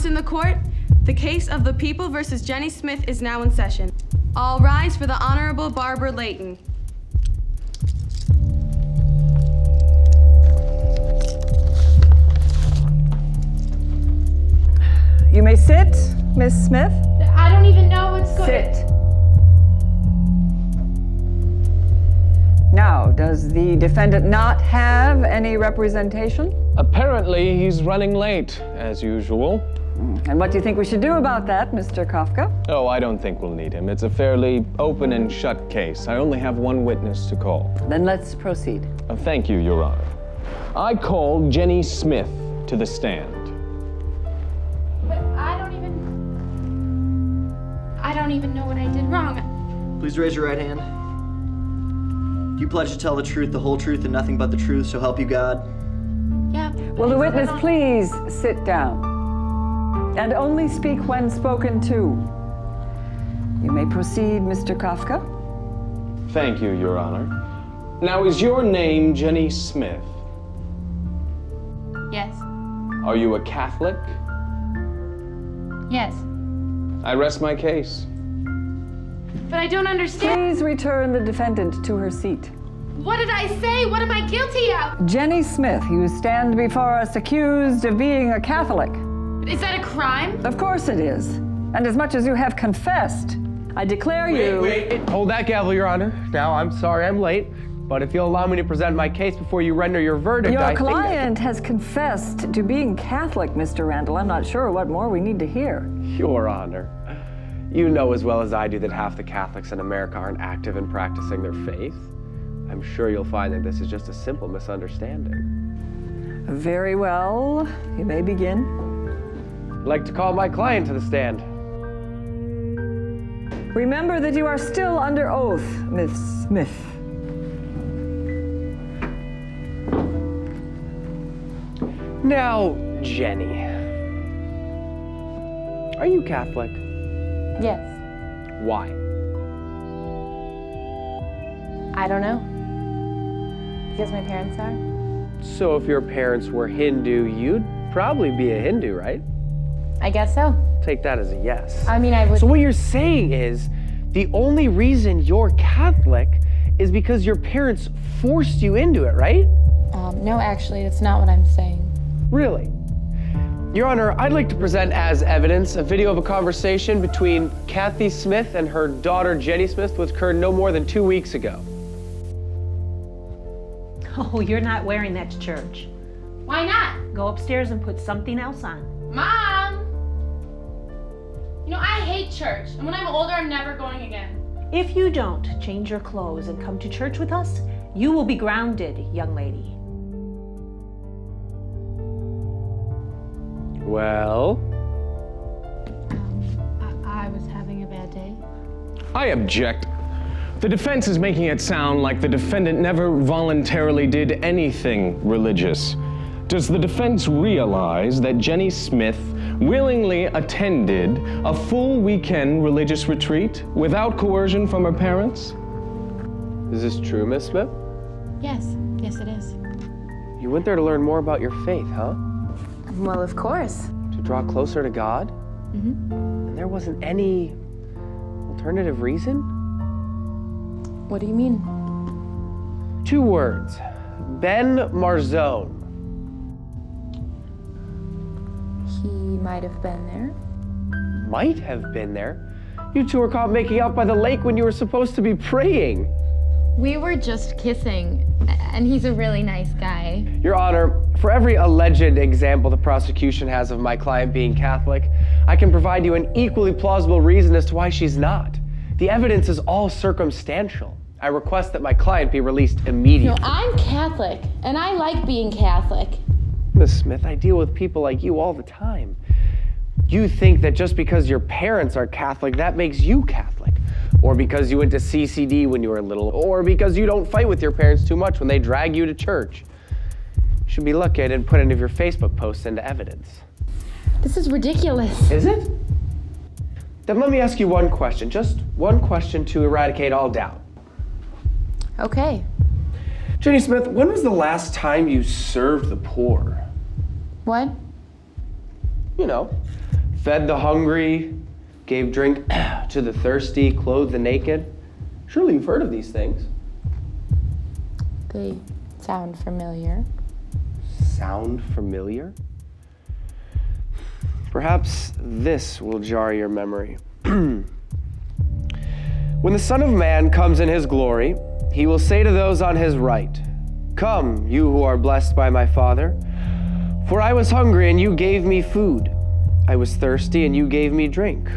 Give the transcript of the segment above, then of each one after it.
Silence in the court. The case of the people versus Jenny Smith is now in session. All rise for the Honorable Barbara Layton. You may sit, Miss Smith. I don't even know what's going Sit. Now, does the defendant not have any representation? Apparently, he's running late, as usual. And what do you think we should do about that, Mr. Kafka? Oh, I don't think we'll need him. It's a fairly open and shut case. I only have one witness to call. Then let's proceed. Uh, thank you, Your Honor. I call Jenny Smith to the stand. But I don't even. I don't even know what I did wrong. Please raise your right hand. Do you pledge to tell the truth, the whole truth, and nothing but the truth, so help you God? Yeah. Will the witness please sit down? And only speak when spoken to. You may proceed, Mr. Kafka. Thank you, Your Honor. Now, is your name Jenny Smith? Yes. Are you a Catholic? Yes. I rest my case. But I don't understand. Please return the defendant to her seat. What did I say? What am I guilty of? Jenny Smith, you stand before us accused of being a Catholic. Is that a crime? Of course it is. And as much as you have confessed, I declare you. Wait, Hold that gavel, Your Honor. Now, I'm sorry I'm late, but if you'll allow me to present my case before you render your verdict, Your I think that- client has confessed to being Catholic, Mr. Randall. I'm not sure what more we need to hear. Your Honor, you know as well as I do that half the Catholics in America aren't active in practicing their faith. I'm sure you'll find that this is just a simple misunderstanding. Very well. You may begin. I'd like to call my client to the stand. Remember that you are still under oath, Miss Smith. Now, Jenny, are you Catholic? Yes. Why? I don't know. Because my parents are? So, if your parents were Hindu, you'd probably be a Hindu, right? I guess so. Take that as a yes. I mean, I would. So what you're saying is the only reason you're Catholic is because your parents forced you into it, right? Um, no, actually, that's not what I'm saying. Really? Your Honor, I'd like to present as evidence a video of a conversation between Kathy Smith and her daughter Jenny Smith, which occurred no more than two weeks ago. Oh, you're not wearing that to church. Why not? Go upstairs and put something else on. Mom! You know, I hate church, and when I'm older, I'm never going again. If you don't change your clothes and come to church with us, you will be grounded, young lady. Well, I, I was having a bad day. I object. The defense is making it sound like the defendant never voluntarily did anything religious. Does the defense realize that Jenny Smith willingly attended a full weekend religious retreat without coercion from her parents? is this true, Miss Smith? Yes, yes, it is. You went there to learn more about your faith, huh? Well, of course. To draw closer to God? Mm-hmm. And there wasn't any alternative reason? What do you mean? Two words Ben Marzone. He might have been there. Might have been there. You two were caught making out by the lake when you were supposed to be praying. We were just kissing, and he's a really nice guy. Your Honor, for every alleged example the prosecution has of my client being Catholic, I can provide you an equally plausible reason as to why she's not. The evidence is all circumstantial. I request that my client be released No, immediately. I'm Catholic, and I like being Catholic. Miss Smith, I deal with people like you all the time. You think that just because your parents are Catholic, that makes you Catholic. Or because you went to CCD when you were little, or because you don't fight with your parents too much when they drag you to church. You should be lucky I didn't put any of your Facebook posts into evidence. This is ridiculous. Is it? Then let me ask you one question, just one question to eradicate all doubt. Okay. Jenny Smith, when was the last time you served the poor? What? you know, fed the hungry, gave drink to the thirsty, clothed the naked. Surely you've heard of these things. They sound familiar. Sound familiar? Perhaps this will jar your memory. when the Son of Man comes in his glory, he will say to those on his right, Come, you who are blessed by my Father. For I was hungry, and you gave me food. I was thirsty, and you gave me drink.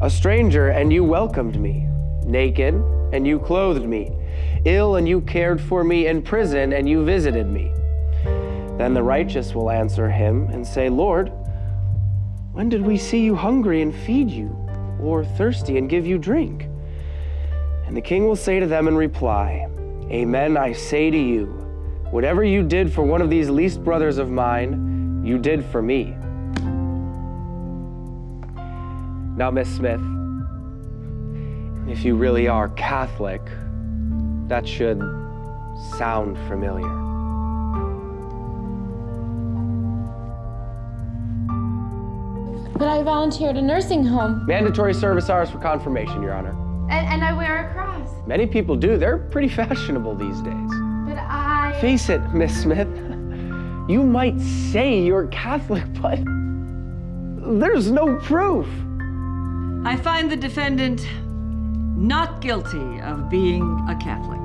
A stranger, and you welcomed me. Naked, and you clothed me. Ill, and you cared for me. In prison, and you visited me. Then the righteous will answer him and say, Lord, when did we see you hungry and feed you, or thirsty and give you drink? And the king will say to them in reply, Amen, I say to you, whatever you did for one of these least brothers of mine, you did for me. Now, Miss Smith, if you really are Catholic, that should sound familiar. But I volunteered at a nursing home. Mandatory service hours for confirmation, Your Honor. And, and I wear a cross. Many people do. They're pretty fashionable these days. But Face it, Miss Smith. You might say you're Catholic, but there's no proof. I find the defendant not guilty of being a Catholic.